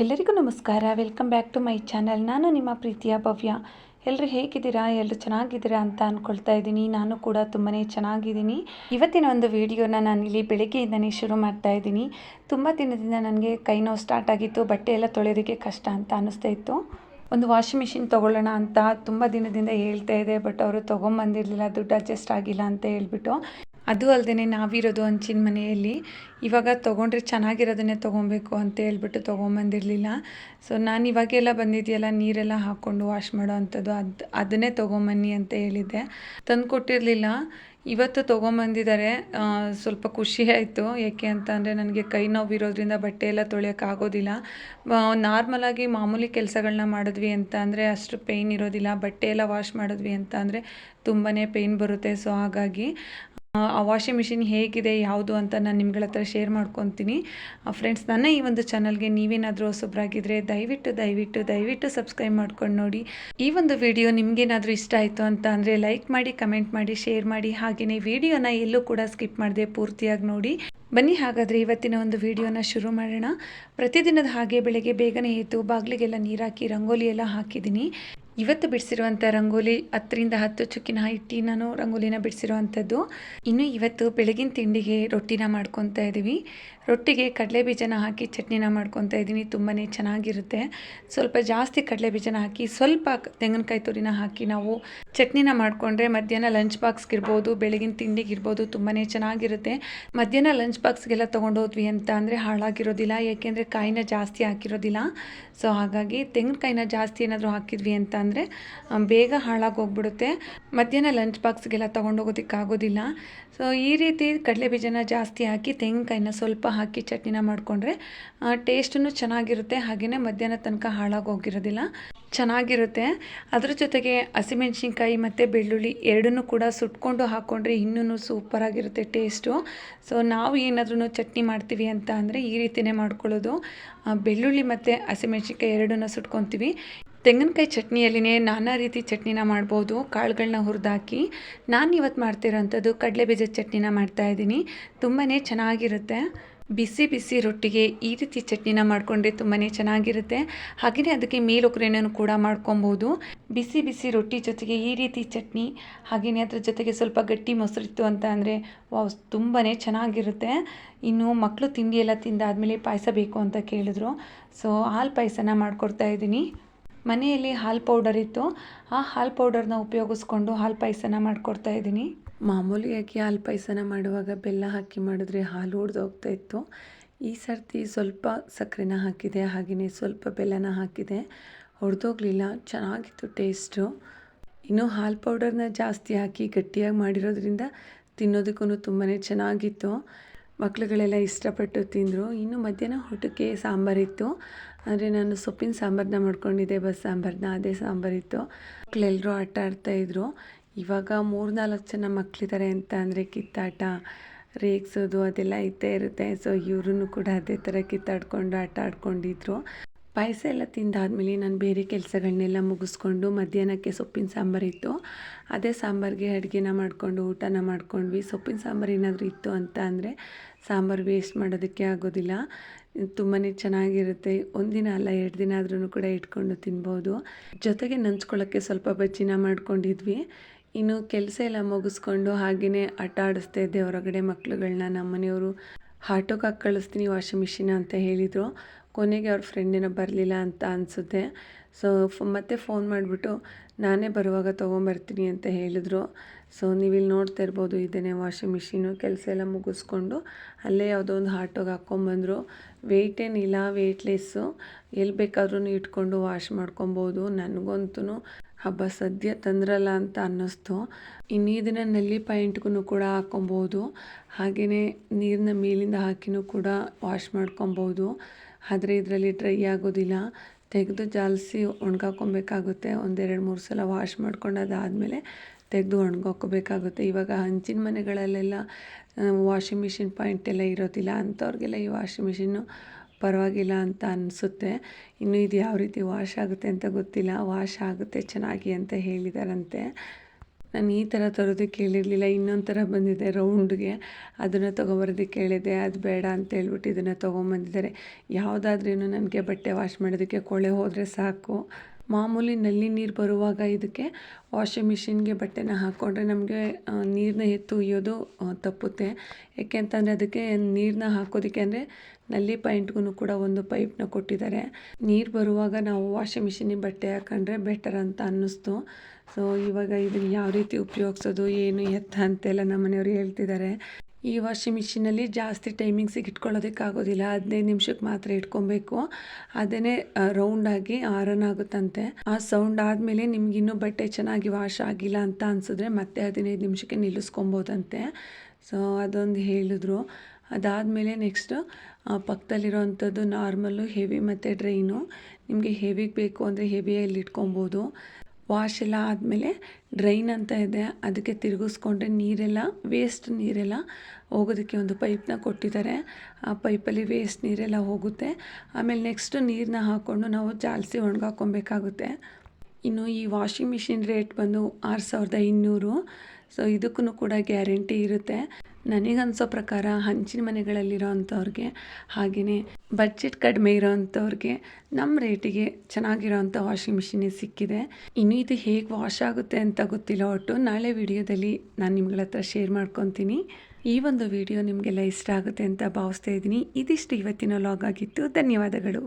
ಎಲ್ಲರಿಗೂ ನಮಸ್ಕಾರ. Welcome back to my channel ನಾನು ನಿಮ್ಮ ಪ್ರೀತಿಯ ಭವ್ಯ. ಎಲ್ಲರೂ ಹೇಗಿದ್ದೀರಾ? ಎಲ್ಲರೂ ಚೆನ್ನಾಗಿದ್ದೀರಾ ಅಂತ ಅಂದ್ಕೊಳ್ತಾ ಇದ್ದೀನಿ. ನಾನು ಕೂಡ ತುಂಬಾ ಚೆನ್ನಾಗಿದ್ದೀನಿ. ಇವತ್ತಿನ ಒಂದು ವೀಡಿಯೋನ ನಾನು ಇಲ್ಲಿ ಬೆಳಗ್ಗೆಯಿಂದನೇ ಶುರು ಮಾಡ್ತಾ ಇದ್ದೀನಿ. ತುಂಬ ದಿನದಿಂದ ನನಗೆ ಕೈ ನೋವು ಸ್ಟಾರ್ಟ್ ಆಗಿತ್ತು, ಬಟ್ಟೆ ಎಲ್ಲ ತೊಳೆಯೋದಕ್ಕೆ ಕಷ್ಟ ಅಂತ ಅನ್ನಿಸ್ತಾ ಇತ್ತು. ಒಂದು ವಾಷಿಂಗ್ ಮಿಷಿನ್ ತೊಗೊಳ್ಳೋಣ ಅಂತ ತುಂಬ ದಿನದಿಂದ ಹೇಳ್ತಾ ಇದೆ ಬಟ್ ಅವರು ತೊಗೊಂಬಂದಿರಲಿಲ್ಲ, ದುಡ್ಡು ಅಡ್ಜಸ್ಟ್ ಆಗಿಲ್ಲ ಅಂತ ಹೇಳ್ಬಿಟ್ಟು. ಅದು ಅಲ್ಲದೆ ನಾವಿರೋದು ಹಂಚಿನ ಮನೆಯಲ್ಲಿ. ಇವಾಗ ತೊಗೊಂಡ್ರೆ ಚೆನ್ನಾಗಿರೋದನ್ನೇ ತೊಗೊಬೇಕು ಅಂತ ಹೇಳ್ಬಿಟ್ಟು ತೊಗೊಂಬಂದಿರಲಿಲ್ಲ. ಸೊ ನಾನು ಇವಾಗೆಲ್ಲ ಬಂದಿದೆಯಲ್ಲ, ನೀರೆಲ್ಲ ಹಾಕ್ಕೊಂಡು ವಾಶ್ ಮಾಡೋ ಅಂಥದ್ದು, ಅದು, ಅದನ್ನೇ ತೊಗೊಂಬನ್ನಿ ಅಂತ ಹೇಳಿದ್ದೆ. ತಂದು ಕೊಟ್ಟಿರಲಿಲ್ಲ ಇವತ್ತು ತೊಗೊಂಬಂದಿದ್ದಾರೆ. ಸ್ವಲ್ಪ ಖುಷಿ ಆಯಿತು. ಏಕೆ ಅಂತ ಅಂದರೆ ನನಗೆ ಕೈ ನೋವಿರೋದ್ರಿಂದ ಬಟ್ಟೆ ಎಲ್ಲ ತೊಳೆಯೋಕ್ಕಾಗೋದಿಲ್ಲ ನಾರ್ಮಲಾಗಿ ಮಾಮೂಲಿ ಕೆಲಸಗಳನ್ನ ಮಾಡಿದ್ವಿ ಅಂತ ಅಂದರೆ ಅಷ್ಟು ಪೇಯ್ನ್ ಇರೋದಿಲ್ಲ. ಬಟ್ಟೆ ಎಲ್ಲ ವಾಶ್ ಮಾಡಿದ್ವಿ ಅಂತ ಅಂದರೆ ತುಂಬಾ ಪೇಯ್ನ್ ಬರುತ್ತೆ. ಸೊ ಹಾಗಾಗಿ ಆ ವಾಷಿಂಗ್ ಮಿಷಿನ್ ಹೇಗಿದೆ, ಯಾವುದು ಅಂತ ನಾನು ನಿಮ್ಗಳ ಹತ್ರ ಶೇರ್ ಮಾಡ್ಕೊತೀನಿ. ಫ್ರೆಂಡ್ಸ್ ನನ್ನ ಈ ಒಂದು ಚಾನಲ್ಗೆ ನೀವೇನಾದರೂ ಹೊಸಬ್ರಾಗಿದ್ದರೆ ದಯವಿಟ್ಟು ದಯವಿಟ್ಟು ದಯವಿಟ್ಟು ಸಬ್ಸ್ಕ್ರೈಬ್ ಮಾಡ್ಕೊಂಡು ನೋಡಿ. ಈ ಒಂದು ವಿಡಿಯೋ ನಿಮಗೇನಾದರೂ ಇಷ್ಟ ಆಯಿತು ಅಂತ ಅಂದರೆ ಲೈಕ್ ಮಾಡಿ ಕಮೆಂಟ್ ಮಾಡಿ ಶೇರ್ ಮಾಡಿ. ಹಾಗೆಯೇ ವಿಡಿಯೋನ ಎಲ್ಲೂ ಕೂಡ ಸ್ಕಿಪ್ ಮಾಡದೆ ಪೂರ್ತಿಯಾಗಿ ನೋಡಿ. ಬನ್ನಿ, ಹಾಗಾದರೆ ಇವತ್ತಿನ ಒಂದು ವಿಡಿಯೋನ ಶುರು ಮಾಡೋಣ. ಪ್ರತಿದಿನದ ಹಾಗೆ ಬೆಳಗ್ಗೆ ಬೇಗನೆ ಎದ್ದು ಬಾಗಿಲಿಗೆಲ್ಲ ನೀರಾಕಿ ರಂಗೋಲಿ ಎಲ್ಲ ಹಾಕಿದ್ದೀನಿ. ಇವತ್ತು ಬಿಡಿಸಿರುವಂಥ ರಂಗೋಲಿ ಹತ್ತರಿಂದ ಹತ್ತು ಚುಕ್ಕಿನ ಇಟ್ಟು ನಾನು ರಂಗೋಲಿನ ಬಿಡಿಸಿರುವಂಥದ್ದು. ಇನ್ನು ಇವತ್ತು ಬೆಳಗಿನ ತಿಂಡಿಗೆ ರೊಟ್ಟಿನ ಮಾಡ್ಕೊತಾ ಇದ್ದೀವಿ. ರೊಟ್ಟಿಗೆ ಕಡಲೆ ಬೀಜನ ಹಾಕಿ ಚಟ್ನಿನ ಮಾಡ್ಕೊತಾ ಇದ್ದೀನಿ. ತುಂಬಾ ಚೆನ್ನಾಗಿರುತ್ತೆ. ಸ್ವಲ್ಪ ಜಾಸ್ತಿ ಕಡಲೆ ಬೀಜನ ಹಾಕಿ, ಸ್ವಲ್ಪ ತೆಂಗಿನಕಾಯಿ ತುರಿನ ಹಾಕಿ ನಾವು ಚಟ್ನಿನ ಮಾಡಿಕೊಂಡ್ರೆ ಮಧ್ಯಾಹ್ನ ಲಂಚ್ ಬಾಕ್ಸ್ಗೆ ಇರ್ಬೋದು, ಬೆಳಗಿನ ತಿಂಡಿಗೆ ಇರ್ಬೋದು ತುಂಬಾ ಚೆನ್ನಾಗಿರುತ್ತೆ. ಮಧ್ಯಾಹ್ನ ಲಂಚ್ ಬಾಕ್ಸ್ಗೆಲ್ಲ ತೊಗೊಂಡೋದ್ವಿ ಅಂತ ಅಂದರೆ ಹಾಳಾಗಿರೋದಿಲ್ಲ. ಏಕೆಂದರೆ ಕಾಯಿನ ಜಾಸ್ತಿ ಹಾಕಿರೋದಿಲ್ಲ. ಸೊ ಹಾಗಾಗಿ ತೆಂಗಿನಕಾಯಿನ ಜಾಸ್ತಿ ಏನಾದರೂ ಹಾಕಿದ್ವಿ ಅಂತ ಅಂದರೆ ಬೇಗ ಹಾಳಾಗಿ ಹೋಗ್ಬಿಡುತ್ತೆ ಮಧ್ಯಾಹ್ನ ಲಂಚ್ ಬಾಕ್ಸ್ಗೆಲ್ಲ ತೊಗೊಂಡೋಗೋದಕ್ಕಾಗೋದಿಲ್ಲ ಸೊ ಈ ರೀತಿ ಕಡಲೆ ಬೀಜನ ಜಾಸ್ತಿ ಹಾಕಿ, ತೆಂಗಿನಕಾಯಿನ ಸ್ವಲ್ಪ ಹಾಕಿ ಚಟ್ನಿನ ಮಾಡಿಕೊಂಡ್ರೆ ಟೇಸ್ಟೂ ಚೆನ್ನಾಗಿರುತ್ತೆ. ಹಾಗೆಯೇ ಮಧ್ಯಾಹ್ನ ತನಕ ಹಾಳಾಗಿ ಹೋಗಿರೋದಿಲ್ಲ ಚೆನ್ನಾಗಿರುತ್ತೆ. ಅದ್ರ ಜೊತೆಗೆ ಹಸಿಮೆಣ್ಸಿನ್ಕಾಯಿ ಮತ್ತು ಬೆಳ್ಳುಳ್ಳಿ ಎರಡನ್ನೂ ಕೂಡ ಸುಟ್ಕೊಂಡು ಹಾಕ್ಕೊಂಡ್ರೆ ಇನ್ನೂ ಸೂಪರಾಗಿರುತ್ತೆ ಟೇಸ್ಟು ಸೊ ನಾವು ಏನಾದ್ರೂ ಚಟ್ನಿ ಮಾಡ್ತೀವಿ ಅಂತ ಅಂದರೆ ಈ ರೀತಿಯೇ ಮಾಡ್ಕೊಳ್ಳೋದು. ಬೆಳ್ಳುಳ್ಳಿ ಮತ್ತು ಹಸಿಮೆಣ್ಸಿನ್ಕಾಯಿ ಎರಡನ್ನೂ ಸುಟ್ಕೊತೀವಿ. ತೆಂಗಿನಕಾಯಿ ಚಟ್ನಿಯಲ್ಲಿನೇ ನಾನಾ ರೀತಿ ಚಟ್ನಿನ ಮಾಡ್ಬೋದು ಕಾಳುಗಳನ್ನ ಹುರಿದಾಕಿ. ನಾನು ಇವತ್ತು ಮಾಡ್ತಿರೋಂಥದ್ದು ಕಡಲೆ ಬೀಜದ ಚಟ್ನಿನ ಮಾಡ್ತಾಯಿದ್ದೀನಿ ತುಂಬಾ ಚೆನ್ನಾಗಿರುತ್ತೆ. ಬಿಸಿ ಬಿಸಿ ರೊಟ್ಟಿಗೆ ಈ ರೀತಿ ಚಟ್ನಿನ ಮಾಡಿಕೊಂಡ್ರೆ ತುಂಬಾ ಚೆನ್ನಾಗಿರುತ್ತೆ. ಹಾಗೆಯೇ ಅದಕ್ಕೆ ಮೇಲೊಗ್ಗರಣೆನೂ ಕೂಡ ಮಾಡ್ಕೊಬೋದು. ಬಿಸಿ ಬಿಸಿ ರೊಟ್ಟಿ ಜೊತೆಗೆ ಈ ರೀತಿ ಚಟ್ನಿ ಹಾಗೆಯೇ ಅದ್ರ ಜೊತೆಗೆ ಸ್ವಲ್ಪ ಗಟ್ಟಿ ಮೊಸರಿತ್ತು ಅಂತ ಅಂದರೆ ವಾವ್ ತುಂಬಾ ಚೆನ್ನಾಗಿರುತ್ತೆ. ಇನ್ನು ಮಕ್ಕಳು ತಿಂಡಿ ಎಲ್ಲ ತಿಂದಾದಮೇಲೆ ಪಾಯಸ ಬೇಕು ಅಂತ ಕೇಳಿದ್ರು. ಸೊ, ಹಾಲು ಪಾಯಸನ ಮಾಡಿಕೊಡ್ತಾ ಇದ್ದೀನಿ. ಮನೆಯಲ್ಲಿ ಹಾಲು ಪೌಡರ್ ಇತ್ತು. ಆ ಹಾಲು ಪೌಡರ್ನ ಉಪಯೋಗಿಸ್ಕೊಂಡು ಹಾಲು ಪಾಯಸನ ಮಾಡಿಕೊಡ್ತಾ ಇದ್ದೀನಿ. ಮಾಮೂಲಿಯಾಗಿ ಹಾಲು ಪಾಯಸನ ಮಾಡುವಾಗ ಬೆಲ್ಲ ಹಾಕಿ ಮಾಡಿದ್ರೆ ಹಾಲು ಹೋಗ್ತಾ ಇತ್ತು. ಈ ಸರ್ತಿ ಸ್ವಲ್ಪ ಸಕ್ಕರೆನ ಹಾಕಿದೆ, ಹಾಗೆಯೇ ಸ್ವಲ್ಪ ಬೆಲ್ಲನ ಹಾಕಿದೆ. ಹೊಡೆದೋಗ್ಲಿಲ್ಲ ಚೆನ್ನಾಗಿತ್ತು ಟೇಸ್ಟು. ಇನ್ನು ಹಾಲು ಪೌಡರ್ನ ಜಾಸ್ತಿ ಹಾಕಿ ಗಟ್ಟಿಯಾಗಿ ಮಾಡಿರೋದ್ರಿಂದ ತಿನ್ನೋದಕ್ಕೂ ತುಂಬಾ ಚೆನ್ನಾಗಿತ್ತು. ಮಕ್ಕಳುಗಳೆಲ್ಲ ಇಷ್ಟಪಟ್ಟು ತಿಂದರು. ಇನ್ನು ಮಧ್ಯಾಹ್ನ ಊಟಕ್ಕೆ ಸಾಂಬಾರಿತ್ತು ಅಂದರೆ ನಾನು ಸೊಪ್ಪಿನ ಸಾಂಬಾರನ್ನ ಮಾಡ್ಕೊಂಡಿದ್ದೆ, ಬಸ್ ಸಾಂಬಾರನ್ನ, ಅದೇ ಸಾಂಬಾರಿತ್ತು. ಮಕ್ಕಳೆಲ್ಲರೂ ಆಟ ಆಡ್ತಾಯಿದ್ರು ಇವಾಗ ಮೂರು ನಾಲ್ಕು ಜನ ಮಕ್ಕಳಿದ್ದಾರೆ ಅಂತ ಅಂದರೆ ಕಿತ್ತಾಟ, ರೇಗಿಸೋದು ಅದೆಲ್ಲ ಇದ್ದೇ ಇರುತ್ತೆ. ಸೊ ಇವ್ರೂ ಕೂಡ ಅದೇ ಥರ ಕಿತ್ತಾಡ್ಕೊಂಡು, ಆಟ ಆಡ್ಕೊಂಡಿದ್ರು. ಪಾಯಸ ಎಲ್ಲ ತಿಂದಾದಮೇಲೆ ನಾನು ಬೇರೆ ಕೆಲಸಗಳನ್ನೆಲ್ಲ ಮುಗಿಸ್ಕೊಂಡು ಮಧ್ಯಾಹ್ನಕ್ಕೆ ಸೊಪ್ಪಿನ ಸಾಂಬಾರಿತ್ತು ಅದೇ ಸಾಂಬಾರಿಗೆ ಅಡುಗೆನ ಮಾಡಿಕೊಂಡು, ಊಟನ ಮಾಡ್ಕೊಂಡ್ವಿ. ಸೊಪ್ಪಿನ ಸಾಂಬಾರು ಏನಾದರೂ ಇತ್ತು ಅಂತ ಅಂದರೆ ಸಾಂಬಾರು ವೇಸ್ಟ್ ಮಾಡೋದಕ್ಕೆ ಆಗೋದಿಲ್ಲ. ತುಂಬಾ ಚೆನ್ನಾಗಿರುತ್ತೆ. ಒಂದಿನ ಅಲ್ಲ, ಎರಡು ದಿನ ಆದ್ರೂ ಕೂಡ ಇಟ್ಕೊಂಡು ತಿನ್ಬೋದು. ಜೊತೆಗೆ ನಂಚ್ಕೊಳ್ಳೋಕ್ಕೆ ಸ್ವಲ್ಪ ಬಜ್ಜಿನ ಮಾಡ್ಕೊಂಡಿದ್ವಿ. ಇನ್ನು ಕೆಲಸ ಎಲ್ಲ ಮುಗಿಸ್ಕೊಂಡು ಹಾಗೆಯೇ ಆಟ ಆಡಿಸ್ತಾ ಇದ್ದೆ. ಹೊರಗಡೆ ಮಕ್ಳುಗಳನ್ನ ನಮ್ಮ ಮನೆಯವರು ಹಾಕಿ ಕಳಿಸ್ತೀನಿ ವಾಷಿಂಗ್ ಮಿಷಿನ್ ಅಂತ ಹೇಳಿದರು. ಕೊನೆಗೆ ಅವ್ರ ಫ್ರೆಂಡೇನೋ ಬರಲಿಲ್ಲ ಅಂತ ಅನಿಸುತ್ತೆ. ಸೊ ಮತ್ತೆ ಫೋನ್ ಮಾಡಿಬಿಟ್ಟು, ನಾನೇ ಬರುವಾಗ ತೊಗೊಂಬರ್ತೀನಿ ಅಂತ ಹೇಳಿದ್ರು. ಸೊ ನೀವಿಲ್ಲಿ ನೋಡ್ತಾ ಇರ್ಬೋದು, ಇದೇನೆ ವಾಷಿಂಗ್ ಮಿಷಿನು ಕೆಲಸ ಎಲ್ಲ ಮುಗಿಸ್ಕೊಂಡು ಅಲ್ಲೇ ಯಾವುದೋ ಒಂದು ಆಟೋಗೆ ಹಾಕ್ಕೊಂಬಂದರು ವೆಯ್ಟ್ ಏನಿಲ್ಲ ವೆಯ್ಟ್ಲೆಸ್ಸು ಎಲ್ಲಿ ಬೇಕಾದ್ರೂ ಇಟ್ಕೊಂಡು ವಾಶ್ ಮಾಡ್ಕೊಬೋದು ನನಗಂತೂ ಹಬ್ಬ ಸದ್ಯ ತಂದ್ರಲ್ಲ ಅಂತ ಅನ್ನಿಸ್ತು. ಇನ್ನು ಇದನ್ನು ನಲ್ಲಿ ಪಾಯಿಂಟ್ಗೂ ಕೂಡ ಹಾಕ್ಕೊಬೋದು. ಹಾಗೆಯೇ ನೀರನ್ನ ಮೇಲಿಂದ ಹಾಕಿನೂ ಕೂಡ ವಾಶ್ ಮಾಡ್ಕೊಬೋದು. ಆದರೆ ಇದರಲ್ಲಿ ಡ್ರೈ ಆಗೋದಿಲ್ಲ. ತೆಗೆದು ಜಾಲಿಸಿ ಒಣಗಾಕೊಬೇಕಾಗುತ್ತೆ. ಒಂದೆರಡು ಮೂರು ಸಲ ವಾಶ್ ಮಾಡ್ಕೊಂಡು ಅದಾದಮೇಲೆ ತೆಗೆದು ಒಣಗಾಕೋಬೇಕಾಗುತ್ತೆ. ಇವಾಗ ಹಂಚಿನ ಮನೆಗಳಲ್ಲೆಲ್ಲ ವಾಷಿಂಗ್ ಮಿಷಿನ್ ಪಾಯಿಂಟ್ ಎಲ್ಲ ಇರೋದಿಲ್ಲ. ಅಂಥವ್ರಿಗೆಲ್ಲ ಈ ವಾಷಿಂಗ್ ಮಿಷಿನ್ನು ಪರವಾಗಿಲ್ಲ ಅಂತ ಅನಿಸುತ್ತೆ. ಇನ್ನು ಇದು ಯಾವ ರೀತಿ ವಾಶ್ ಆಗುತ್ತೆ ಅಂತ ಗೊತ್ತಿಲ್ಲ. ವಾಶ್ ಆಗುತ್ತೆ, ಚೆನ್ನಾಗಿ ಅಂತ ಹೇಳಿದಾರಂತೆ. ನಾನು ಈ ಥರ ತರೋದಕ್ಕೆ ಕೇಳಿರಲಿಲ್ಲ. ಇನ್ನೊಂದು ಥರ ಬಂದಿದೆ ರೌಂಡ್ಗೆ. ಅದನ್ನು ತೊಗೊಬರೋದಕ್ಕೆ ಹೇಳಿದೆ ಅದು ಬೇಡ ಅಂತ ಹೇಳ್ಬಿಟ್ಟು ಇದನ್ನು ತೊಗೊಂಬಂದಿದ್ದಾರೆ. ಯಾವುದಾದ್ರೂ ನನಗೆ ಬಟ್ಟೆ ವಾಶ್ ಮಾಡೋದಕ್ಕೆ ಕೊಳೆ ಹೋದರೆ ಸಾಕು. ಮಾಮೂಲಿ ನಲ್ಲಿ ನೀರು ಬರುವಾಗ ಇದಕ್ಕೆ ವಾಷಿಂಗ್ ಮಿಷಿನ್ಗೆ ಬಟ್ಟೆನ ಹಾಕ್ಕೊಂಡ್ರೆ ನಮಗೆ ನೀರನ್ನ ಎತ್ತು ಒಯ್ಯೋದು ತಪ್ಪುತ್ತೆ. ಯಾಕೆ ಅಂತಂದರೆ ಅದಕ್ಕೆ ನೀರನ್ನ ಹಾಕೋದಕ್ಕೆ ಅಂದರೆ ನಲ್ಲಿ ಪಾಯಿಂಟ್ಗೂ ಕೂಡ ಒಂದು ಪೈಪ್ನ ಕೊಟ್ಟಿದ್ದಾರೆ. ನೀರು ಬರುವಾಗ ನಾವು ವಾಷಿಂಗ್ ಮಿಷಿನಿಗೆ ಬಟ್ಟೆ ಹಾಕೊಂಡ್ರೆ ಬೆಟರ್ ಅಂತ ಅನ್ನಿಸ್ತು. ಸೊ ಇವಾಗ ಇದನ್ನು ಯಾವ ರೀತಿ ಉಪಯೋಗಿಸೋದು, ಏನು ಎತ್ತ ಅಂತೆಲ್ಲ ನಮ್ಮ ಮನೆಯವರು ಹೇಳ್ತಿದ್ದಾರೆ. ಈ ವಾಷಿಂಗ್ ಮಿಷಿನಲ್ಲಿ ಜಾಸ್ತಿ ಟೈಮಿಂಗ್ಸಿಗೆ ಇಟ್ಕೊಳ್ಳೋದಕ್ಕಾಗೋದಿಲ್ಲ. ಹದಿನೈದು ನಿಮಿಷಕ್ಕೆ ಮಾತ್ರ ಇಟ್ಕೊಬೇಕು. ಅದೇ ರೌಂಡಾಗಿ ಆರನ್ ಆಗುತ್ತಂತೆ. ಆ ಸೌಂಡ್ ಆದಮೇಲೆ ನಿಮ್ಗಿನ್ನೂ ಬಟ್ಟೆ ಚೆನ್ನಾಗಿ ವಾಶ್ ಆಗಿಲ್ಲ ಅಂತ ಅನಿಸಿದ್ರೆ ಮತ್ತೆ ಹದಿನೈದು ನಿಮಿಷಕ್ಕೆ ನಿಲ್ಲಿಸ್ಕೊಬೋದಂತೆ. ಸೊ ಅದೊಂದು ಹೇಳಿದ್ರು. ಅದಾದಮೇಲೆ ನೆಕ್ಸ್ಟು ಪಕ್ಕದಲ್ಲಿರೋವಂಥದ್ದು ನಾರ್ಮಲ್ಲು ಹೆವಿ ಮತ್ತು ಡ್ರೈನು ನಿಮಗೆ ಹೆವಿಗೆ ಬೇಕು ಅಂದರೆ ಹೆವಿಯಲ್ಲಿ ಇಟ್ಕೊಬೋದು. ವಾಶ್ ಎಲ್ಲ ಆದಮೇಲೆ ಡ್ರೈನ್ ಅಂತ ಇದೆ. ಅದಕ್ಕೆ ತಿರುಗಿಸ್ಕೊಂಡ್ರೆ ನೀರೆಲ್ಲ ವೇಸ್ಟ್ ನೀರೆಲ್ಲ ಹೋಗೋದಕ್ಕೆ ಒಂದು ಪೈಪ್ನ ಕೊಟ್ಟಿದ್ದಾರೆ. ಆ ಪೈಪಲ್ಲಿ ವೇಸ್ಟ್ ನೀರೆಲ್ಲ ಹೋಗುತ್ತೆ. ಆಮೇಲೆ ನೆಕ್ಸ್ಟ್ ನೀರನ್ನ ಹಾಕ್ಕೊಂಡು ನಾವು ಜಾಲಿಸಿ ಒಣಗಾಕೊಬೇಕಾಗುತ್ತೆ ಇನ್ನು ಈ ವಾಷಿಂಗ್ ಮಿಷಿನ್ ರೇಟ್ ಬಂದು ಆರು ಸಾವಿರದ ಇನ್ನೂರು. ಸೊ ಇದಕ್ಕೂ ಕೂಡ ಗ್ಯಾರಂಟಿ ಇರುತ್ತೆ. ನನಗನ್ಸೋ ಪ್ರಕಾರ ಹಂಚಿನ ಮನೆಗಳಲ್ಲಿರೋ ಅಂಥವ್ರಿಗೆ ಹಾಗೆಯೇ ಬಜೆಟ್ ಕಡಿಮೆ ಇರೋ ಅಂಥವ್ರಿಗೆ ನಮ್ಮ ರೇಟಿಗೆ ಚೆನ್ನಾಗಿರೋ ಅಂಥ ವಾಷಿಂಗ್ ಮಿಷಿನೇ ಸಿಕ್ಕಿದೆ. ಇನ್ನು ಇದು ಹೇಗೆ ವಾಶ್ ಆಗುತ್ತೆ ಅಂತ ಗೊತ್ತಿಲ್ಲ ಒಟ್ಟು ನಾಳೆ ವಿಡಿಯೋದಲ್ಲಿ ನಾನು ನಿಮ್ಗಳ ಹತ್ರ ಶೇರ್ ಮಾಡ್ಕೊತೀನಿ. ಈ ಒಂದು ವಿಡಿಯೋ ನಿಮಗೆಲ್ಲ ಇಷ್ಟ ಆಗುತ್ತೆ ಅಂತ ಭಾವಿಸ್ತಾ ಇದ್ದೀನಿ. ಇದಿಷ್ಟು ಇವತ್ತಿನ ಲಾಗ್ ಆಗಿತ್ತು. ಧನ್ಯವಾದಗಳು.